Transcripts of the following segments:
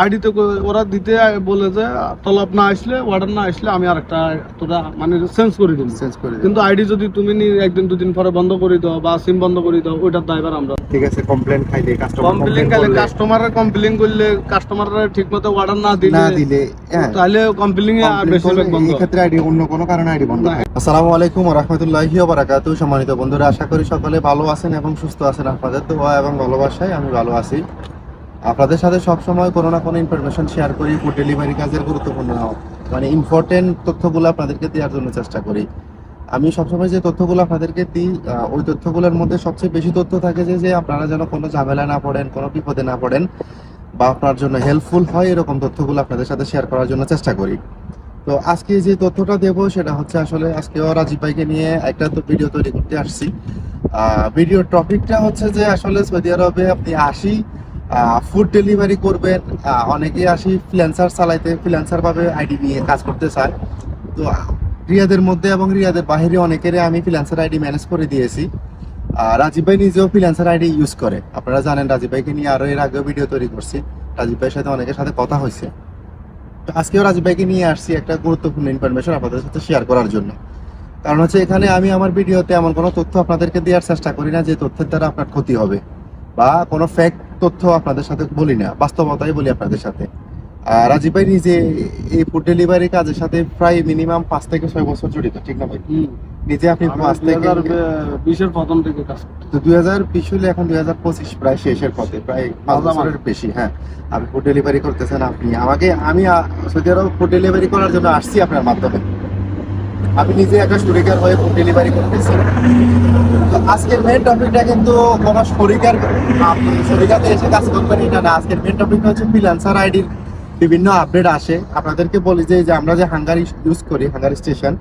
আইডিতে ওরা দিতে বলে যে তলব না আসলে অর্ডার না আসলে আমি আরেকটা তোরা মানে চেঞ্জ করে দিন চেঞ্জ করে কিন্তু আইডি যদি তুমি নি একদিন দুদিন পরে বন্ধ করে দাও বা সিম বন্ধ করে দাও ওইটার দায়বার আমরা। ঠিক আছে কমপ্লেন খাইলে কাস্টমার কমপ্লেন করলে। কাস্টমারের কমপ্লেন করলে কাস্টমাররা ঠিক মতো অর্ডার না দিলে না দিলে হ্যাঁ। তাহলে কমপ্লেন বেশিরভাগ বন্ধ। এই ক্ষেত্রে আইডি অন্য কোনো কারণে আইডি বন্ধ। হয়। আসসালামু আলাইকুম ওয়া রাহমাতুল্লাহি ওয়া বারাকাতুহু সম্মানিত বন্ধুরা আশা করি সকলে ভালো আছেন এবং সুস্থ আছেন। আপনাদের দোয়া এবং ভালোবাসায় আমি ভালো আছি। আপনাদের সাথে সব সময় কোনো না কোনো ইনফরমেশন শেয়ার করি ফুড ডেলিভারি কাজের গুরুত্বপূর্ণ মানে ইম্পর্টেন্ট তথ্যগুলো আপনাদেরকে দেওয়ার জন্য চেষ্টা করি। আমি সবসময় যে তথ্যগুলো আপনাদেরকে দিই ওই তথ্যগুলোর মধ্যে সবচেয়ে বেশি তথ্য থাকে যে আপনারা যেন কোনো ঝামেলা না পড়েন, কোনো বিপদে না পড়েন, বা আপনার জন্য হেল্পফুল হয় এরকম তথ্যগুলো আপনাদের সাথে শেয়ার করার জন্য চেষ্টা করি। তো আজকে যে তথ্যটা দেব, সেটা হচ্ছে আসলে আজকেও রাজীব ভাইকে নিয়ে একটা তো ভিডিও তৈরি করতে আসছি। ভিডিওর টপিকটা হচ্ছে যে, আসলে সৌদি আরবে আপনি আসি ফুড ডেলিভারি করবেন। আহ, অনেকেই আসি ফ্রিল্যান্সার চালাইতে ফ্রিল্যান্সার ভাবে আইডি নিয়ে কাজ করতে চায়। তো রিয়াদের মধ্যে এবং রিয়াদের বাইরে অনেকেরই আমি ফ্রিল্যান্সার আইডি ম্যানেজ করে দিয়েছি। রাজীব ভাই নিজেও ফ্রিল্যান্সার আইডি ইউজ করে। আপনারা জানেন রাজীব ভাইকে নিয়ে আরও এর আগেও ভিডিও তৈরি করছি। রাজীব ভাইয়ের সাথে অনেকের সাথে কথা হয়েছে। তো আজকেও রাজীব ভাইকে নিয়ে আসছি একটা গুরুত্বপূর্ণ ইনফরমেশন আপনাদের সাথে শেয়ার করার জন্য। কারণ হচ্ছে এখানে আমি আমার ভিডিওতে এমন কোনো তথ্য আপনাদেরকে দেওয়ার চেষ্টা করি না যে তথ্যের দ্বারা আপনার ক্ষতি হবে। বা কোনো ফ্যাক্ট তথ্য আপনাদের সাথে বলি না বাস্তবতাই বলি আপনাদের সাথে। আর রাজীব ভাই নিজে এই ফুড ডেলিভারি কাজের সাথে প্রায় মিনিমাম পাঁচ থেকে ছয় বছর জড়িত ঠিক না ভাই? নিজে আপনি পাঁচ থেকে 2020 এর প্রথম থেকে কাজ তো দুই হাজার বিশ হলে এখন দুই হাজার পঁচিশ প্রায় শেষের পথে প্রায় পাঁচ। বছরের বেশি হ্যাঁ। আপনি ফুড ডেলিভারি করতেছেন আপনি। আমাকে আমি সৌদি আরব ফুড ডেলিভারি করার জন্য আসছি আপনার মাধ্যমে। আমি নিজে একটা শরিকার হয়ে ফুড ডেলিভারি করতেছি। তো আজকের মেন টপিকটা কিন্তু কোনো শরিকার শরিকাতে এসে কাজ করবেন এটা না। আজকের মেন টপিকটা হচ্ছে ফ্রিল্যান্সার আইডির বিভিন্ন আপডেট আসে। আপনাদেরকে বলি যে আমরা যে হাঙ্গারি ইউজ করি হাঙ্গারি স্টেশন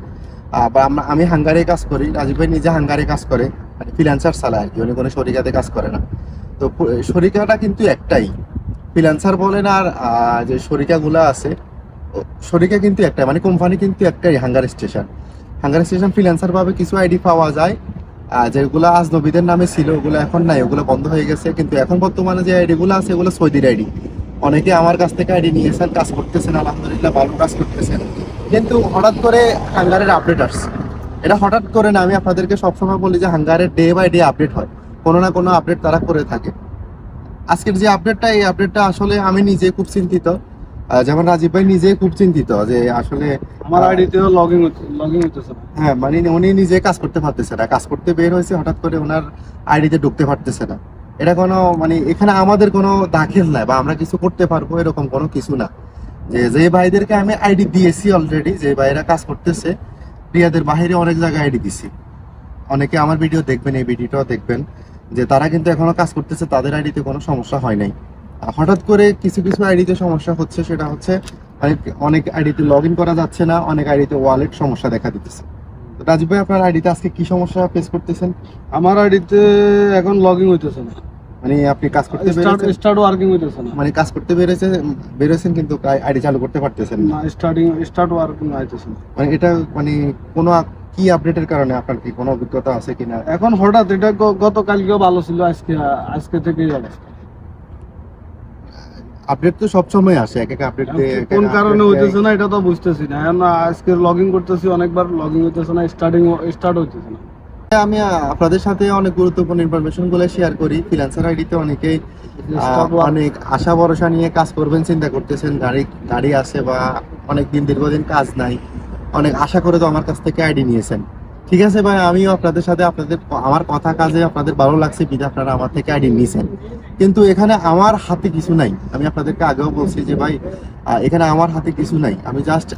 বা আমি হাঙ্গারে কাজ করি, রাজীব ভাই নিজে হাঙ্গারে কাজ করে মানে ফ্রিল্যান্সার চালায় আর কি, উনি কোনো শরিকাতে কাজ করে না। তো শরিকাটা কিন্তু একটাই। ফ্রিল্যান্সার বলেন আর যে শরিকাগুলো আছে শরিকা কিন্তু একটাই মানে কোম্পানি কিন্তু একটাই hunger station hunger station freelancer ভাবে কিছু আইডি পাওয়া যায় যেগুলো আজ নবীদের নামে ছিল, ওগুলো এখন নাই, ওগুলো বন্ধ হয়ে গেছে। কিন্তু এখন বর্তমানে যে আইডিগুলো আছে ওগুলো সৌদির আইডি অনেকে আমার কাছ থেকে আইডি নিয়েছেন কাজ করতেছেন, আলহামদুলিল্লাহ ভালো কাজ করতেছেন। কিন্তু হঠাৎ করে হাঙ্গারের আপডেট আসছে। এটা হঠাৎ করে না, আমি আপনাদেরকে সবসময় বলি যে হাঙ্গারের ডে বাই ডে আপডেট হয়। কোনো না কোনো আপডেট তারা করে থাকে। আজকের যে আপডেটটা এই আপডেটটা আসলে আমি নিজে খুব চিন্তিত। যেমন রাজীব ভাই নিজে খুব চিন্তিত যে আসলে আমার আইডিতেও লগইন লগইন হইতেছে হ্যাঁ মানে উনি নিজে কাজ করতে পারতেছে না। কাজ করতে বের হয়েছে হঠাৎ করে ওনার আইডিতে ঢুকতে পারতেছে না। এটা কোনো মানে এখানে আমাদের কোনো দাখিল নাই বা আমরা কিছু করতে পারব এরকম কোনো কিছু না। যে যে ভাইদেরকে আমি আইডি দিয়েছি অলরেডি যে ভাইরা কাজ করতেছে রিয়াদের বাইরে অনেক জায়গায় আইডি দিছি। অনেকে আমার ভিডিও দেখবেন এই ভিডিওটাও দেখবেন যে তারা কিন্তু এখনও কাজ করতেছে তাদের আইডিতে কোনো সমস্যা হয় নাই। হঠাৎ করে কিছু কিছু আইডিতে সমস্যা হচ্ছে সেটা হচ্ছে অনেক অনেক আইডিতে লগ ইন করা যাচ্ছে না অনেক আইডিতে ওয়ালেট সমস্যা দেখা দিতেছে। তো রাজীব ভাই আপনার আইডিতে আজকে কি সমস্যা ফেস করতেছেন? আমার আইডিতে এখন লগইন হইতেছে না। মানে আপনি কাজ করতে বেরোছেন স্টার্ট ওয়ার্কিং হইতেছে না। মানে কাজ করতে বেরোছে বেরোছেন কিন্তু আইডি চালু করতে পারতেছেন না। স্টার্টিং স্টার্ট ওয়ার্কিং হইতেছে না। মানে এটা মানে কোনো কি আপডেটের কারণে আপনার কি কোনো অভিজ্ঞতা আছে কিনা? এখন হঠাৎ এটা গতকালকেও ভালো ছিল আজকে আজকে থেকেই অবস্থা আপডেট তো সবসময় আসে এক এক আপডেট কোন কারণে হইতেছে না এটা তো বুঝতেছি না। এখন আজকে লগইন করতেছি অনেকবার লগইন হইতেছে না স্টার্টিং স্টার্ট হইতেছে না। আমি আপনাদের সাথে অনেক গুরুত্বপূর্ণ ইনফরমেশনগুলো শেয়ার করি। ফ্রিল্যান্সার আইডিতে অনেকেই অনেক আশা ভরসা নিয়ে কাজ করবেন চিন্তা করতেছেন গাড়ি গাড়ি আছে বা অনেক দিন দীর্ঘদিন কাজ নাই অনেক আশা করে তো আমার কাছ থেকে আইডি নিয়েছেন। ঠিক আছে ভাই আমিও আপনাদের সাথে আপনাদের আমার কথা কাজে আপনাদের ভালো লাগছে বিধে আপনারা আমার থেকে আইডি নিয়েছেন। কিন্তু এখানে আমার হাতে কিছু নাই। আমি আপনাদেরকে আগেও বলছি যে ভাই এখানে আমার হাতে কিছু নাই। আমি জাস্ট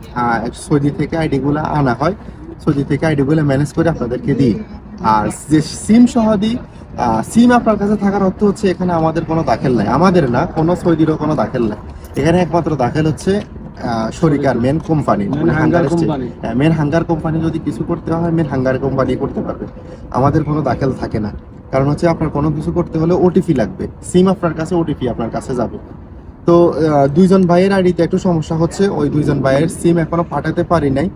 সৌদি থেকে আইডি গুলা আনা হয়। সৌদি থেকে আইডি গুলো ম্যানেজ করে আপনাদেরকে দিই। আর যে সিম সহ দিই সিম আপনার কাছে থাকার অর্থ হচ্ছে এখানে আমাদের কোনো দাখেল নাই। আমাদের না কোনো সৌদিরও কোনো দাখেল নাই। এখানে একমাত্র দাখেল হচ্ছে শরিকার main company main hunger company যদি কিছু করতে হয় মেন হাঙ্গার কোম্পানি করতে পারবে। আমাদের কোনো দাখেল থাকে না। কারণ হচ্ছে আপনার কোনো কিছু করতে হলে ওটিপি লাগবে। সিম আপনার কাছে ওটিপি আপনার কাছে যাবে। তো দুইজন ভাইয়ের আইডিতে একটু সমস্যা হচ্ছে, ওই দুইজন ভাইয়ের সিম এখনও পাঠাতে পারি নাই।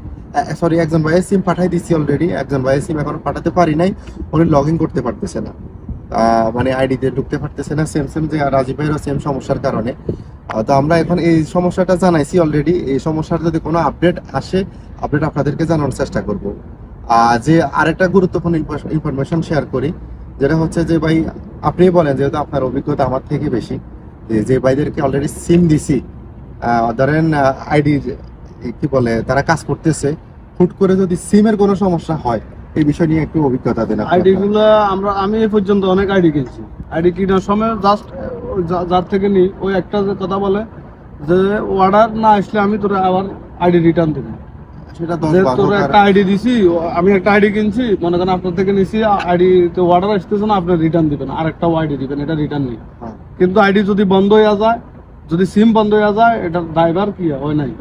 সরি একজন ভাইয়ের সিম পাঠাই দিচ্ছি অলরেডি একজন ভাইয়ের সিম এখনও পাঠাতে পারি নাই, উনি লগ ইন করতে পারতেছে না। মানে আইডিতে ঢুকতে পারতেছে না সেম সেম যে রাজীব ভাইয়েরও সেম সমস্যার কারণে। তো আমরা এখন এই সমস্যাটা জানাইছি অলরেডি এই সমস্যার যদি কোনো আপডেট আসে আপডেট আপনাদেরকে জানানোর চেষ্টা করব। আর যে আরেকটা গুরুত্বপূর্ণ ইনফরমেশন শেয়ার করি যেটা হচ্ছে যে ভাই, আপনি বলেন যেহেতু আপনার অভিজ্ঞতা আমার থেকে বেশি, যে- ভাইদেরকে অলরেডি সিম দিছি ধরেন আইডি কি বলে, তারা কাজ করতেছে, হুট করে যদি সিমের কোনো সমস্যা হয়, এই বিষয় নিয়ে একটু অভিজ্ঞতা দেন আইডি। গুলো আমরা, আমি এই পর্যন্ত অনেক আইডি কিনছি আইডি কেনার সময় জাস্ট যার থেকে নিই ওই একটা কথা বলে, যে অর্ডার না আসলে আমি তোরা আবার আইডি রিটার্ন দেবো তোর হোক আর- একটা আইডি দিছি আমি একটা আইডি কিনছি মনে করেন আপনার থেকে নিছি আইডি তো অর্ডার আসতেছে না আপনি রিটার্ন দিবেন আর একটা আইডি দিবেন এটা রিটার্ন নেই। হ্যাঁ। কিন্তু আইডি যদি বন্ধ হয়ে যায় যদি সিম বন্ধ হয়ে যায় এটা ড্রাইভার কি হয়? নাই।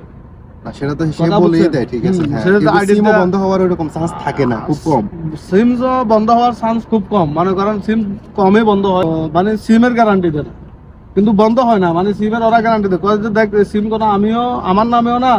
সেটা তো সে বলেই দেয় ঠিক আছে। হুম, হ্যাঁ সেটা তো কিন্তু ID সিমও বন্ধ হওয়ার চান্স থাকে না খুব কম। সিম বন্ধ হওয়ার চান্স খুব কম। মানে কারণ সিম কমই বন্ধ হয় মানে সিমের গ্যারান্টি দেয়। কিন্তু বন্ধ হয় না মানে সিমের ওরা গ্যারান্টি দেয়। দেখ সিম কোনো আমিও আমার নামেও না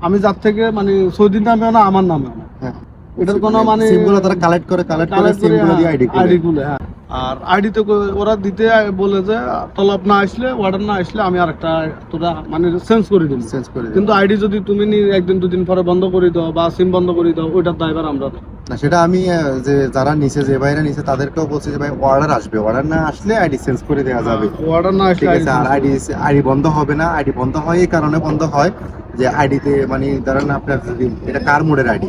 আমি যার থেকে মানে সৌদির নামেও না আমার নামেও না হ্যাঁ। এটার কোনো মানে সিমগুলো তারা কালেক্ট করে কালেক্ট করে সিমগুলো দিয়ে আইডি আইডি গুলো হ্যাঁ। আর আইডিতে ওরা দিতে বলে যে তলব না আসলে অর্ডার না আসলে আমি আরেকটা তোরা মানে চেঞ্জ করে দিন চেঞ্জ করে কিন্তু আইডি যদি তুমি নি- একদিন দুদিন পরে বন্ধ করে দাও বা সিম বন্ধ করে দাও ওইটার ড্রাইভার আমরা না। সেটা আমি যে যারা নিচে যে বাইরে নিচে তাদেরকেও বলছি যে ভাই অর্ডার আসবে। অর্ডার না আসলে আইডি চেঞ্জ করে দেওয়া যাবে। অর্ডার না ঠিক আসলে আছে আর আইডি আইডি বন্ধ হবে না। আইডি বন্ধ হয় এই কারণে বন্ধ হয়। যে আইডিতে মানে ধরেন আপনার যদি এটা কার মোডের আইডি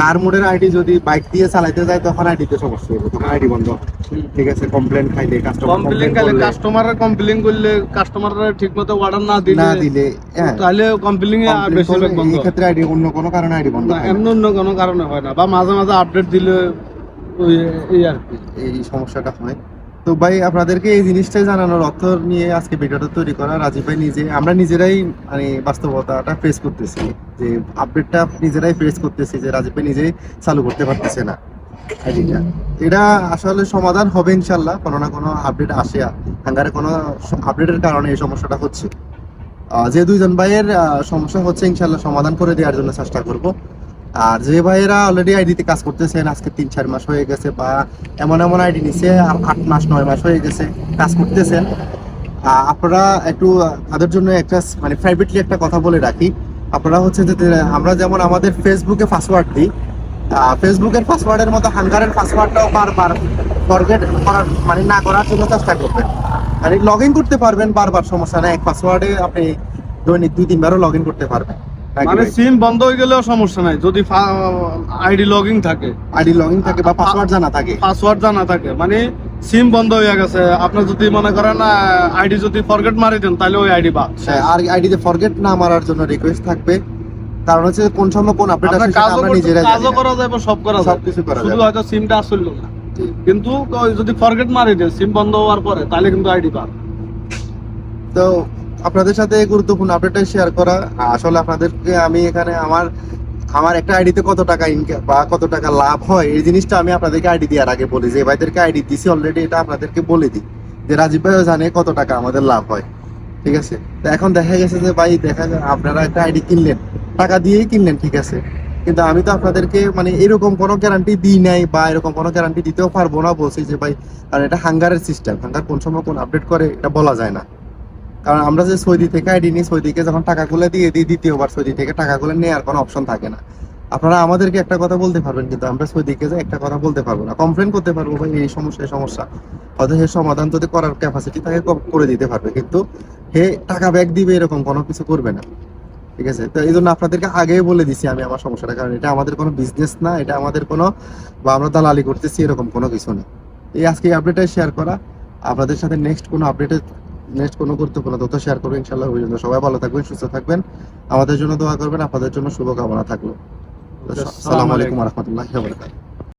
কার মোডের আইডি যদি বাইক দিয়ে চালাইতে যায় তখন আইডিতে সমস্যা হবে তখন আইডি বন্ধ। ঠিক আছে কমপ্লেন খাইলে কাস্টমার কমপ্লেন করলে। কাস্টমারের কমপ্লেন করলে কাস্টমাররা ঠিকমতো অর্ডার না দিলে না দিলে হ্যাঁ। তাহলে কমপ্লেন complain বেশিরভাগ বন্ধ। এই ক্ষেত্রে আইডি অন্য কোনো কারণে আইডি বন্ধ না এমন অন্য কোনো কারণে হয় না বা মাঝে মাঝে আপডেট দিলে ওই এই আর কি। এই সমস্যাটা হয়। তো ভাই, আপনাদেরকে এই জিনিসটাই জানানোর অর্থ নিয়ে আজকে ভিডিওটা তৈরি করা। রাজীব ভাই নিজে, আমরা নিজেরাই মানে বাস্তবতাটা ফেস করতেছি। যে আপডেটটা নিজেরাই ফেস করতেছি যে রাজীব ভাই নিজেই চালু করতে পারতেছে না। এটা আসলে সমাধান হবে ইনশাল্লাহ কোনো না কোনো আপডেট আসে। হাঙ্গারে কোনো আপডেটের কারণে এই সমস্যাটা হচ্ছে। যে দুইজন ভাইয়ের সমস্যা হচ্ছে ইনশাল্লাহ সমাধান করে দেওয়ার জন্য চেষ্টা করব। আর যে ভাইয়েরা অলরেডি আইডিতে কাজ করতেছেন, আজকে তিন, চার মাস হয়ে গেছে বা এমন এমন আইডি নিছে, আর আট মাস, নয় মাস হয়ে গেছে কাজ করতেছেন। আপনারা একটু তাদের জন্য একটা মানে প্রাইভেটলি একটা কথা বলে রাখি। আপনারা হচ্ছে যে আমরা যেমন আমাদের ফেসবুকে পাসওয়ার্ড দিই ফেসবুকের পাসওয়ার্ডের মতো হাঙ্গারের পাসওয়ার্ডটাও বারবার ফরগেট করার মানে না করার জন্য চেষ্টা করবেন। মানে লগ ইন করতে পারবেন, বারবার সমস্যা নেই। এক পাসওয়ার্ডে আপনি দৈনিক দুই, তিনবারও লগ ইন করতে পারবেন। মানে সিম বন্ধ হয়ে গেলেও সমস্যা নাই। যদি আইডি লগইন থাকে। আইডি লগ ইন থাকে বা পাসওয়ার্ড জানা থাকে। পাসওয়ার্ড জানা থাকে। মানে সিম বন্ধ হয়ে গেছে। আপনি যদি মনে করেন আইডি যদি ফরগেট মারি দেন তাহলে ওই আইডি বাদ। হ্যাঁ, আর আইডিতে ফরগেট না মারার জন্য রিকোয়েস্ট থাকবে। কারণ হচ্ছে কোন সময় কোন আপডেট আপনার আসে আমরা নিজেরাই কাজও করা যাবে সব করা যাবে। সবকিছু করা শুধু হয়তো সিমটা আসল না। কিন্তু যদি ফরগেট মারি দেয় সিম বন্ধ হওয়ার পরে তাহলে কিন্তু আইডি বাদ। তো আপনাদের সাথে গুরুত্বপূর্ণ আপডেটটা শেয়ার করা। আসলে আপনাদেরকে আমি এখানে আমার আমার একটা আইডিতে কত টাকা ইনকাম বা কত টাকা লাভ হয়, এই জিনিসটা আমি আপনাদেরকে আইডি দেওয়ার আগে বলি। যে ভাইদেরকে আইডি দিছি অলরেডি এটা আপনাদেরকে বলে দিই। যে রাজীব ভাইও জানে কত টাকা আমাদের লাভ হয়। ঠিক আছে? তো এখন দেখা গেছে যে ভাই, দেখা যায় আপনারা একটা আইডি কিনলেন। টাকা দিয়েই কিনলেন, ঠিক আছে? কিন্তু আমি তো আপনাদেরকে মানে এরকম কোনো গ্যারান্টি দিই নাই বা এরকম কোনো গ্যারান্টি দিতেও পারব না বলছি যে ভাই, কারণ এটা হাঙ্গারের সিস্টেম হাঙ্গার কোন সময় কোন আপডেট করে, এটা বলা যায় না। কারণ আমরা যে সৌদি থেকে আইডি নিই, সৌদিকে যখন টাকাগুলো দিয়ে দিই, দ্বিতীয়বার সৌদি থেকে টাকাগুলো নেওয়ার কোনো অপশন থাকে না। আপনারা আমাদেরকে একটা কথা বলতে পারবেন কিন্তু আমরা সৌদিকে যে একটা কথা বলতে পারব না। কমপ্লেন করতে পারব, ভাই, এই সমস্যা এই সমস্যা। হয়তো সে সমাধান যদি করার ক্যাপাসিটি থাকে, ক- করে দিতে পারবে। কিন্তু হে টাকা ব্যাক দিবে এরকম কোনো কিছু করবে না। ঠিক আছে? তো এই জন্য আপনাদেরকে আগেই বলে দিছি আমি আমার সমস্যাটা। কারণ এটা আমাদের কোনো বিজনেস না, এটা আমাদের কোনো বা আমরা দালালি করতেছি এরকম কোনো কিছু না। এই আজকে আপডেটটাই শেয়ার করা। আপনাদের সাথে নেক্সট কোনো আপডেটে নেক্সট কোনো গুরুত্বপূর্ণ তথ্য শেয়ার করব ইনশাল্লাহ ওই জন্য সবাই ভালো থাকবেন সুস্থ থাকবেন। আমাদের জন্য দোয়া করবেন আপনাদের জন্য শুভকামনা থাকল। আসসালামু আলাইকুম রহমতুল্লাহ